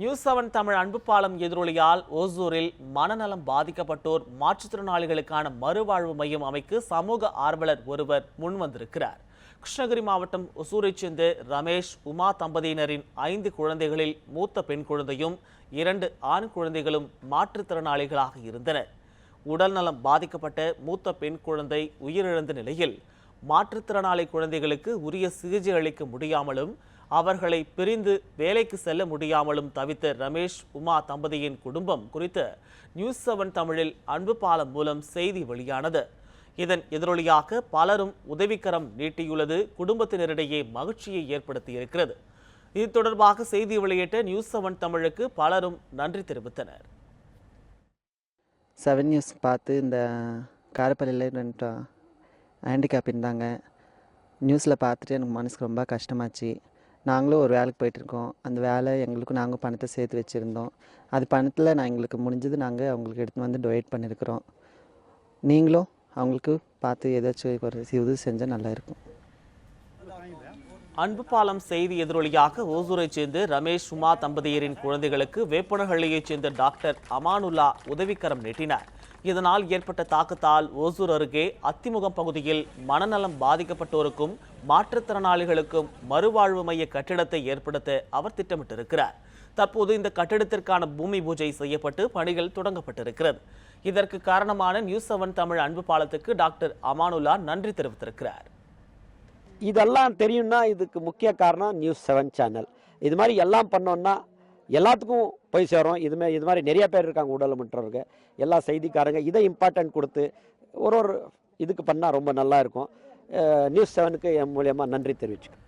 News seven Tamil அன்பு பாலம் எதிரொலியால் ஓசூரில் மனநலம் பாதிக்கப்பட்டோர் மாற்றுத்திறனாளிகளுக்கான மறுவாழ்வு மையம் அமைக்க சமூக ஆர்வலர் ஒருவர் முன்வந்திருக்கிறார். கிருஷ்ணகிரி மாவட்டம் ஒசூரைச் சேர்ந்த ரமேஷ் உமா தம்பதியினரின் ஐந்து குழந்தைகளில் மூத்த பெண் குழந்தையும் இரண்டு ஆண் குழந்தைகளும் மாற்றுத்திறனாளிகளாக இருந்தனர். உடல்நலம் பாதிக்கப்பட்ட மூத்த பெண் குழந்தை உயிரிழந்த நிலையில் மாற்றுத்திறனாளி குழந்தைகளுக்கு உரிய சிகிச்சை அளிக்க முடியாமலும் அவர்களை பிரிந்து வேலைக்கு செல்ல முடியாமலும் தவித்த ரமேஷ் உமா தம்பதியின் குடும்பம் குறித்து நியூஸ் செவன் தமிழில் அன்பு பாலம் மூலம் செய்தி வெளியானது. இதன் எதிரொலியாக பலரும் உதவிக்கரம் நீட்டியுள்ளது குடும்பத்தினரிடையே மகிழ்ச்சியை ஏற்படுத்தியிருக்கிறது. இது தொடர்பாக செய்தி வெளியிட்ட நியூஸ் செவன் தமிழுக்கு பலரும் நன்றி தெரிவித்தனர். செவன் நியூஸ் பார்த்து இந்த காரப்பள்ளியில் ஹேண்டிகேப் இருந்தாங்க. நியூஸில் பார்த்துட்டு எனக்கு மனசுக்கு ரொம்ப கஷ்டமாச்சு. நாங்களும் ஒரு வேலைக்கு போயிட்டுருக்கோம். அந்த வேலை எங்களுக்கும் நாங்கள் பணத்தை சேர்த்து வச்சுருந்தோம். அது பணத்தில் நான் எங்களுக்கு முடிஞ்சது நாங்கள் அவங்களுக்கு எடுத்து வந்து டொனேட் பண்ணியிருக்கிறோம் நீங்களும் அவங்களுக்கு பார்த்து ஏதாச்சும் ஒரு உதவி செஞ்சால் நல்லா இருக்கும். அன்பு பாலம் செய்தி எதிரொலியாக ஓசூரைச் சேர்ந்த ரமேஷ் உமா தம்பதியரின் குழந்தைகளுக்கு வேப்பனஹள்ளியைச் சேர்ந்த டாக்டர் அமானுல்லா உதவிக்கரம் நீட்டினார். இதனால் ஏற்பட்ட தாக்கத்தால் ஓசூர் அருகே அத்திமுகம் பகுதியில் மனநலம் பாதிக்கப்பட்டோருக்கும் மாற்றுத்திறனாளிகளுக்கும் மறுவாழ்வு மைய கட்டிடத்தை ஏற்படுத்த அவர் திட்டமிட்டிருக்கிறார். தற்போது இந்த கட்டிடத்திற்கான பூமி பூஜை செய்யப்பட்டு பணிகள் தொடங்கப்பட்டிருக்கிறது. இதற்கு காரணமான நியூஸ் செவன் தமிழ் அன்பு பாலத்துக்கு டாக்டர் அமானுல்லா நன்றி தெரிவித்திருக்கிறார். இதெல்லாம் தெரியும்னா இதுக்கு முக்கிய காரணம் நியூஸ் செவன் சேனல். இது மாதிரி எல்லாம் பண்ணோன்னா எல்லாத்துக்கும் போய் சேரும். இதுமே இது மாதிரி நிறைய பேர் இருக்காங்க உடலமற்றவங்க எல்லா செய்திக்காரங்க இதை இம்பார்ட்டன்ட் கொடுத்து ஒரு ஒரு இதுக்கு பண்ணால் ரொம்ப நல்லா இருக்கும். நியூஸ் செவனுக்கு என் மூலியமாக நன்றி தெரிவிச்சுக்கேன்